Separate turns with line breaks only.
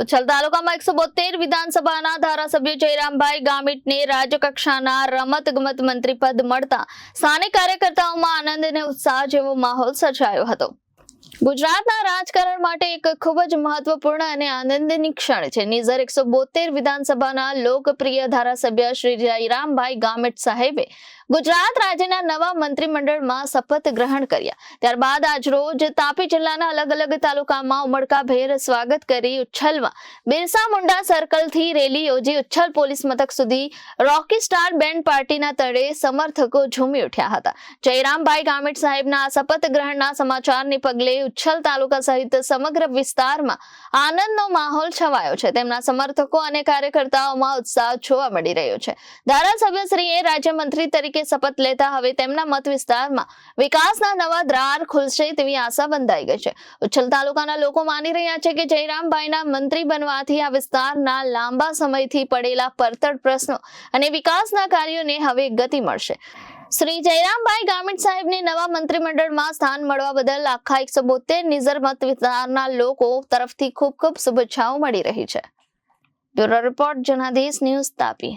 ઉચ્છલ તાલુકામાં એકસો બોતેર વિધાનસભાના ધારાસભ્ય જયરામભાઈ ગામિતને રાજ્યકક્ષાના રમત ગમત મંત્રી પદ મળતા સ્થાનિક કાર્યકર્તાઓમાં આનંદ અને ઉત્સાહ જેવો માહોલ સર્જાયો હતો. ગુજરાતના રાજકારણ માટે એક ખૂબ જ મહત્વપૂર્ણ અને આનંદની ક્ષણ છે. નિઝર એકસો બોતેર વિધાનસભાના લોકપ્રિય ધારાસભ્ય શ્રી જયરામભાઈ ગામિત સાહેબે ગુજરાત રાજ્યના નવા મંત્રીમંડળમાં શપથ ગ્રહણ કર્યા. ત્યારબાદ આજરોજ તાપી જિલ્લાના અલગ અલગ તાલુકામાં ઉમળકાભેર સ્વાગત કરી ઉચ્છલમાં. બિરસા મુંડા સર્કલથી રેલી યોજી ઉચ્છલ પોલીસ મથક સુધી રોકી સ્ટાર બેન્ડ પાર્ટીના તળે સમર્થકો ઝૂમી ઉઠ્યા હતા. જયરામભાઈ ગામેટ સાહેબના શપથ ગ્રહણના સમાચારને પગલે ઉચ્છલ તાલુકા સહિત સમગ્ર વિસ્તારમાં આનંદનો માહોલ છવાયો છે. તેમના સમર્થકો અને કાર્યકર્તાઓમાં ઉત્સાહ જોવા મળી રહ્યો છે. ધારાસભ્યશ્રીએ રાજ્યમંત્રી તરીકે શપથ લેતા હવે તેમના મત વિસ્તારમાં વિકાસના નવા દ્વાર ખુલશે તેવી આશા બંધાઈ ગઈ છે. ઉચ્છલ તાલુકાના લોકો માની રહ્યા છે કે જયરામભાઈના મંત્રી બનવાથી આ વિસ્તારના લાંબા સમયથી પડેલા પડતર પ્રશ્નો અને વિકાસના કાર્યોને હવે ગતિ મળશે. શ્રી જયરામભાઈ ગામિત સાહેબને નવા મંત્રીમંડળમાં સ્થાન મળવા બદલ આખા એકસો બોતેર નિઝર મત વિસ્તારના લોકો તરફથી ખૂબ ખૂબ શુભેચ્છાઓ મળી રહી છે. Bureau report Janadesh news Tapi.